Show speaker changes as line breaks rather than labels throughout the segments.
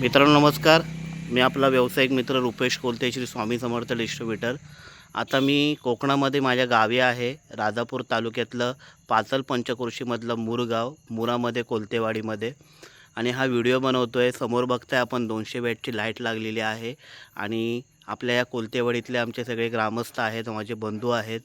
मित्रांनो नमस्कार. मी आपला व्यावसायिक मित्र रुपेश कोलते श्री स्वामी समर्थ डिस्ट्रीब्युटर. आता मी कोकणामध्ये माझ्या गावी आहे राजापूर तालुक्यातलं पाचल पंचकृषीमधलं मुरगाव मुरामध्ये कोलतेवाडीमध्ये. आणि हा व्हिडिओ बनवतो आहे समोर बघताय आपण दोनशे वॅटची लाइट लागलेली आहे आणि आपल्या या कोलतेवाडीतले आमचे सगळे ग्रामस्थ आहेत माझे बंधू आहेत.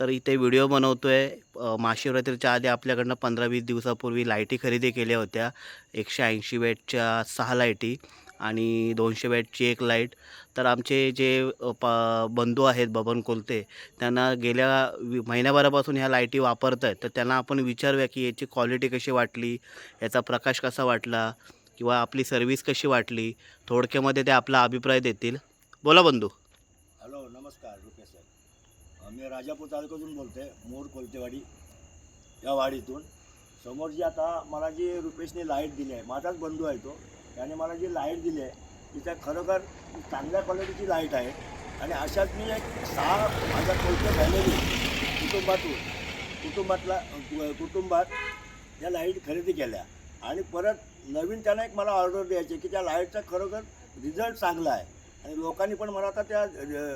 तर इथे व्हिडिओ बनवतो आहे महाशिवरात्रीच्या आधी आपल्याकडनं पंधरा वीस दिवसापूर्वी लाईटी खरेदी केल्या होत्या. एकशे ऐंशी वॅटच्या सहा लाईटी आणि दोनशे वॅटची एक लाइट. तर आमचे जे प बंधू आहेत बबन कोलते त्यांना गेल्या वि- महिन्याभरापासून ह्या लाईटी वापरत आहेत तर त्यांना आपण विचारूया की याची क्वालिटी कशी वाटली याचा प्रकाश कसा वाटला किंवा आपली सर्व्हिस कशी वाटली थोडक्यामध्ये ते आपला अभिप्राय देतील. बोला बंधू.
हॅलो नमस्कार रुपेश साहेब मी राजापूर तालुक्यातून आहे मोर कोलतेवाडी या वाडीतून. समोर जी आता मला जी रुपेशने लाइट दिली आहे माझाच बंधू आहे तो. त्याने मला जी लाइट दिली आहे तिच्या खरोखर चांगल्या क्वालिटीची लाइट आहे. आणि अशाच मी एक सहा माझ्या कोलते फॅमिली कुटुंबातून कुटुंबातला कुटुंबात या लाइट खरेदी केल्या. आणि परत नवीन त्यांना एक मला ऑर्डर द्यायची की त्या लाईटचा खरोखर रिझल्ट चांगला आहे. लोकांनी पण मला आता त्या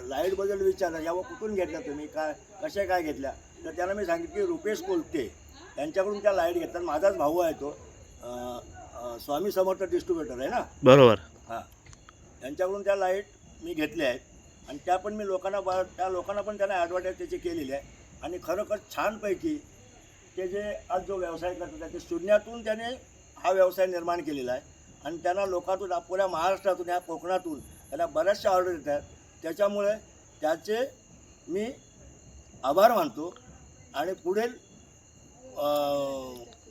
लाईटबद्दल विचारलं यावं कुठून घेतल्या तुम्ही? काय कशा काय घेतल्या? तर त्यांना मी सांगितलं की रुपेश कोलते त्यांच्याकडून त्या लाइट घेतात माझाच भाऊ आहे तो स्वामी समर्थ डिस्ट्रीब्युटर आहे ना?
बरोबर.
हां. त्यांच्याकडून त्या लाइट मी घेतल्या आहेत. आणि त्या पण मी लोकांना बा त्या लोकांना पण त्यांना ॲडव्हर्टाईज त्याची केलेली आहे. आणि खरोखर छानपैकी ते जे आज जो व्यवसाय करतात ते शून्यातून त्याने हा व्यवसाय निर्माण केलेला आहे. आणि त्यांना लोकातून पुऱ्या महाराष्ट्रातून या कोकणातून त्यांना बऱ्याचशा ऑर्डर येतात. त्याच्यामुळे त्याचे मी आभार मानतो. आणि पुढील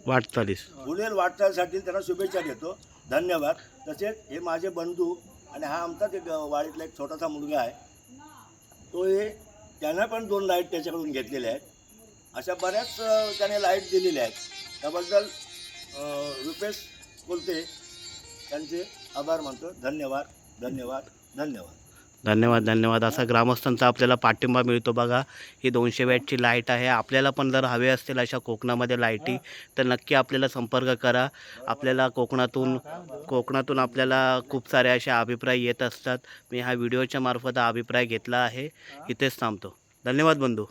वाटचालीस.
पुढील वाटचालीसाठी त्यांना शुभेच्छा देतो. धन्यवाद. तसेच हे माझे बंधू आणि हा आमचाच एक वाडीतला एक छोटासा मुलगा आहे. तो हे त्यानं पण दोन लाइट त्याच्याकडून घेतलेल्या आहेत. अशा बऱ्याच त्याने लाइट दिलेल्या आहेत. त्याबद्दल रुपेश बोलते. त्यांचे आभार मानतो. धन्यवाद. धन्यवाद. धन्यवाद.
धन्यवाद धन्यवाद. असा ग्रामस्थांचा आपल्याला पाठिंबा मिळतो बघा. ही दोनशे वॅटची लाइट आहे. आपल्याला पण जर हवे असतील अशा कोकणामध्ये लाईटी तर नक्की आपल्याला संपर्क करा. आपल्याला कोकणातून कोकणातून आपल्याला खूप सारे असे अभिप्राय येत असतात. मी हा व्हिडिओच्या मार्फत हा अभिप्राय घेतला आहे. इथेच थांबतो. धन्यवाद बंधू.